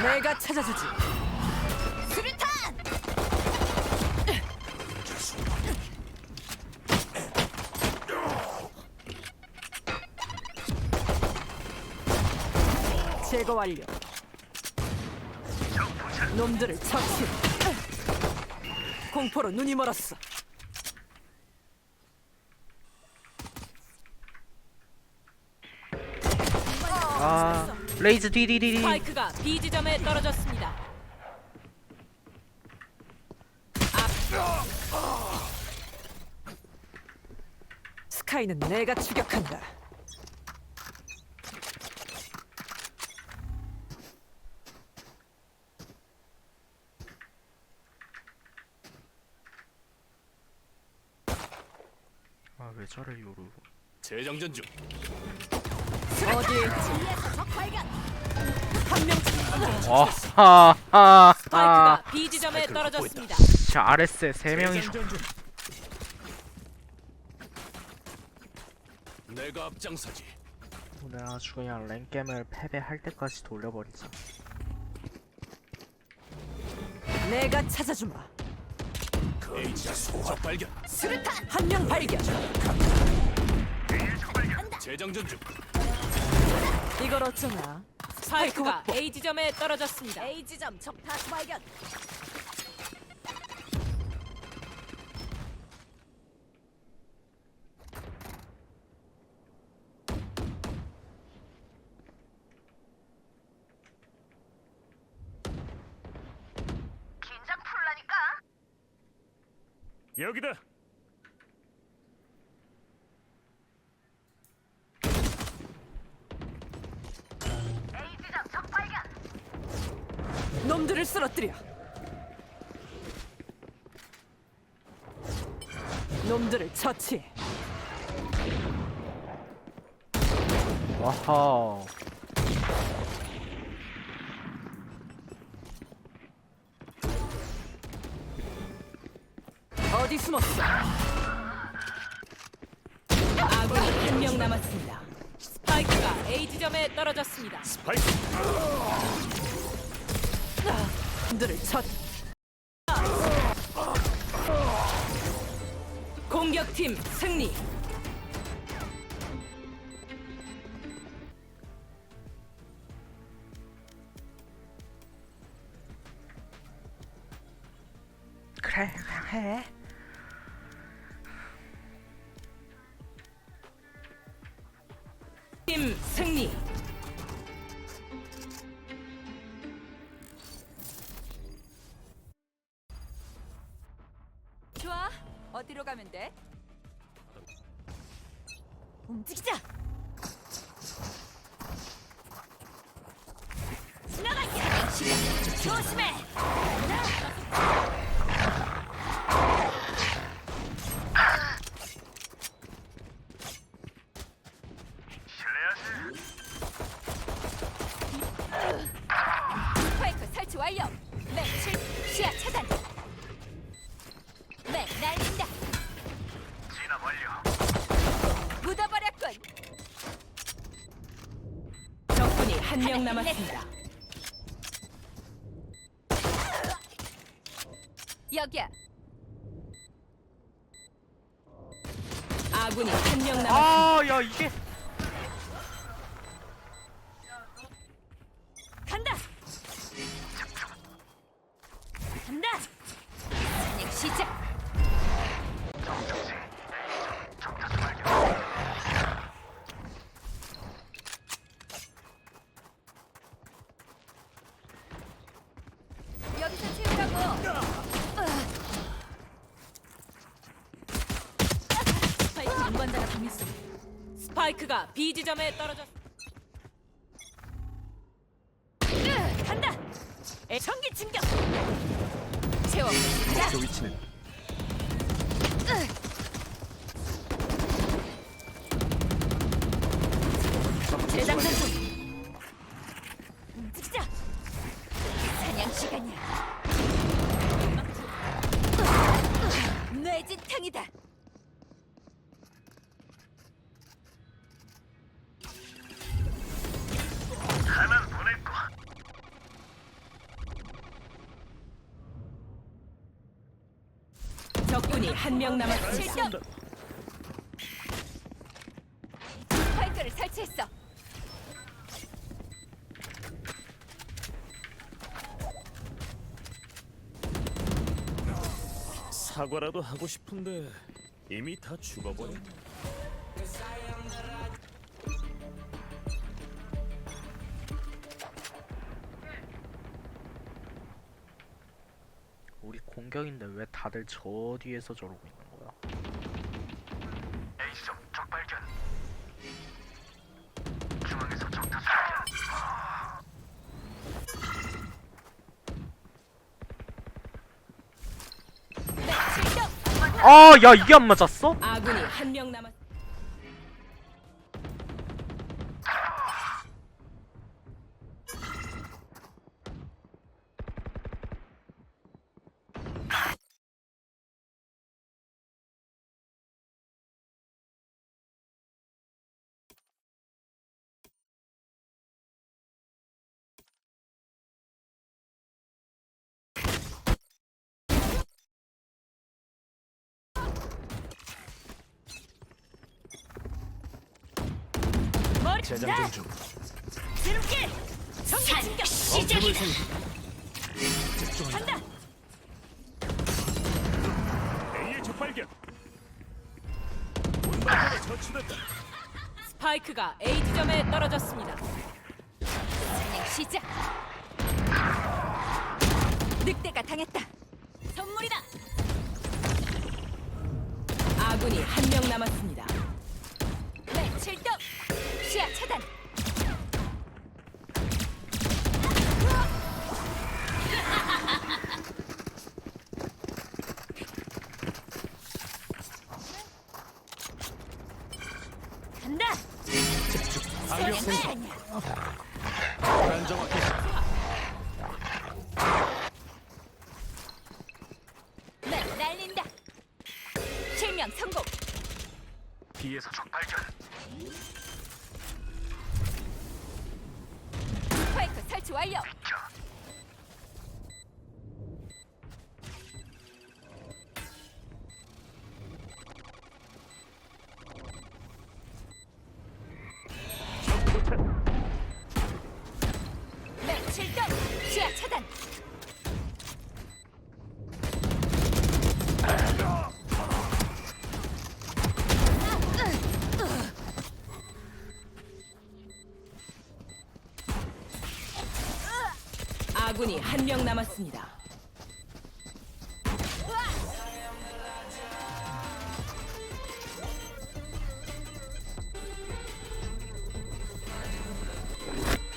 내가 찾아주지. 수류탄! 제거 완료. 놈들을 처치. 공포로 눈이 멀었어. 아 레이즈 뒤뒤뒤뒤 스파이크가 B 지점에 떨어졌습니다. 스카이는 내가 추격한다. 아왜 저래 요루 재장전 중. 어디에. 한명 와하하하 스파이크가 B 지점에 떨어졌습니다. 저 RS에 세 중. 내가 앞장서지. 오늘 아주 그냥 랭겜을 패배할 때까지 돌려버리자 내가 찾아주마. 에이지야 적 발견. 수류탄! 한 명 발견. 재장전 중. 이걸 어쩌나? 스파이크가 A 지점에 떨어졌습니다. A 지점 적 다수 발견. 여기다. 쓰러뜨려. 놈들을 처치. 와하 어디 숨었어? 아군이 한 명 남았습니다. 스파이크가 A 지점에 떨어졌습니다. 스파이크. 놈들을 첫. 공격팀 승리. 그래 그냥 해 어디로 가면 돼? 움직이자. 지나갈게. 조심해. 스파이크 설치 완료. 맥 칠, 시야 차단. 맥 날린다. 진압 완료. 묻어버렸군. 적군이 한명 남았습니다. 여기야. 아군이 한 명 남았습니다. 아 야 이게 스파이크가 B 지점에 떨어졌. 간다. 에, 전기 충격. 자, 저 위치는 재 한 명 남았습니다. 실격. 스파이크를 설치했어. 사과라도 하고 싶은데 이미 다 죽어버려. 우 리 공격인데 왜 다들 저 뒤에서 저러고 있는 거야? 네, 실격. 아, 야 이게 안 맞았어? 아군이 한 명 남았. 재장전 중. 지름길. 전기 충격. 시작이다. 집중한다. 간다. A의 적발견. 문방으로 처치됐다. 스파이크가 A 지점에 떨어졌습니다. 사냥 시작. 늑대가 당했다. 선물이다. 아군이 한 명 남았습니다. B에서 적발견. 스파이크 설치 완료. 네, 아군이 한 명 남았습니다.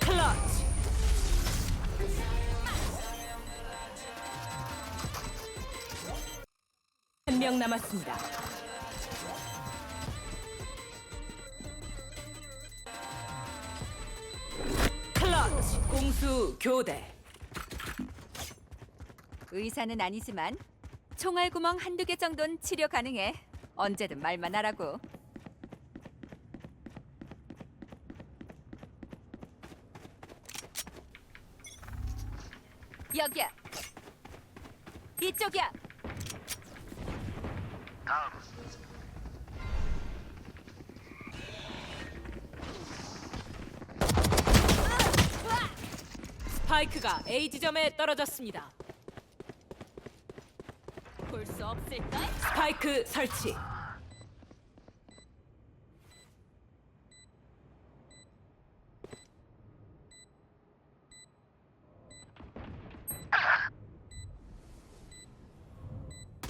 클러치. 한 명 남았습니다. 공수 교대. 의사는 아니지만 총알 구멍 한두 개 정도는 치료 가능해. 언제든 말만 하라고. 여기야. 이쪽이야. 스파이크가 A 지점에 떨어졌습니다. 볼 수 없을까? 스파이크 설치.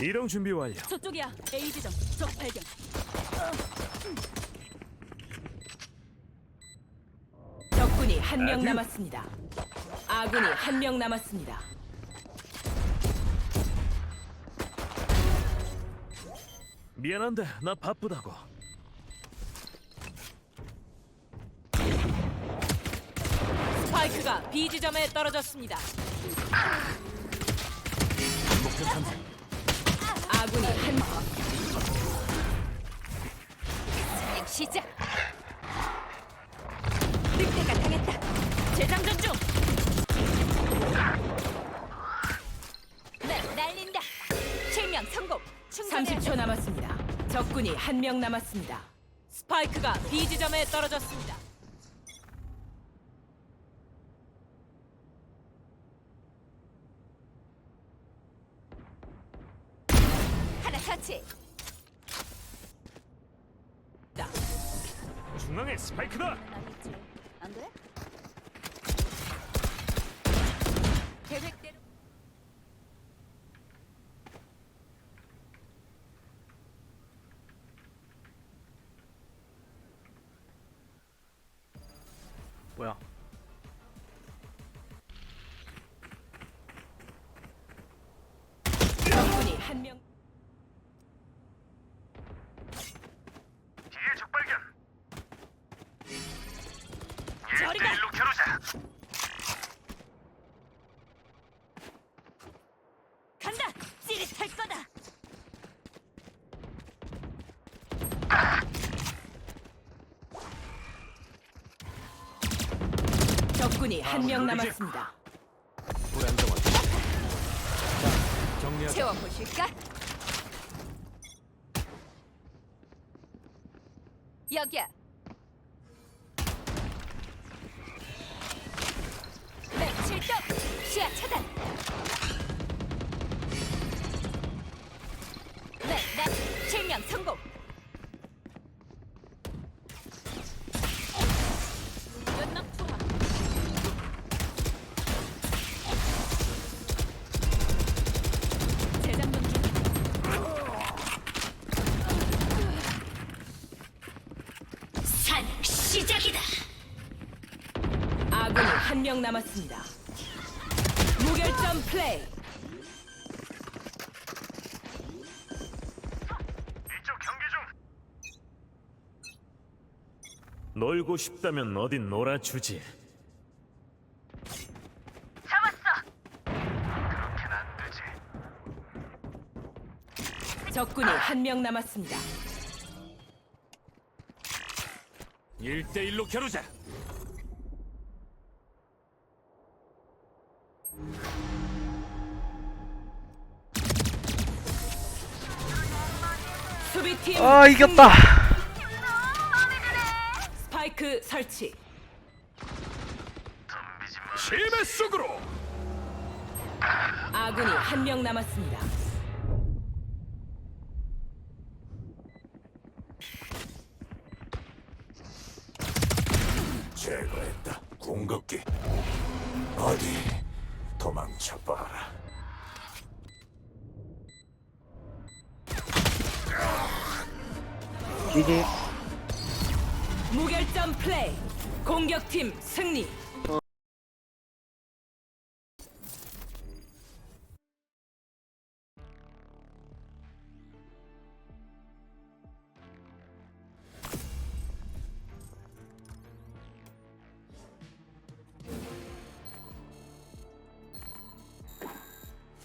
이동 준비 완료. 저쪽이야. A 지점. 적 발견. 적군이 한 명. 남았습니다. 아군이 한 명 남았습니다. 미안한데 나 바쁘다고. 스파이크가 B 지점에 떨어졌습니다. 목표 탐색. 아군이 한 시작. 늑대가 당했다. 재장전 중. 네, 날린다. 실명 성공. 충전해야 30초 남았습니다. 적군이 한 명 남았습니다. 스파이크가 B 지점에 떨어졌습니다. 하나 터치. 중앙에 스파이크다. 알겠지? 저리가. 일로 겨루자. 간다. 찌릿할 거다. 적군이 한명 아, 남았습니다. 불안정한. 자, 정리하자. 채워 보실까? 여기야. 시야 차단. 네, 나 실명 성공. 연막 투하. 재장전 중. 산 시작이다. 아군이 한 명 남았습니다. 무결점 플레이. 이쪽 경계 중. 놀고 싶다면 어딘 놀아주지. 적군이 한 명 남았습니다. 1대1로 겨루자. 팀 아 이겼다. 스파이크 설치. 심해 속으로. 아군이 한 명 남았습니다. 무결점 플레이. 공격팀 승리.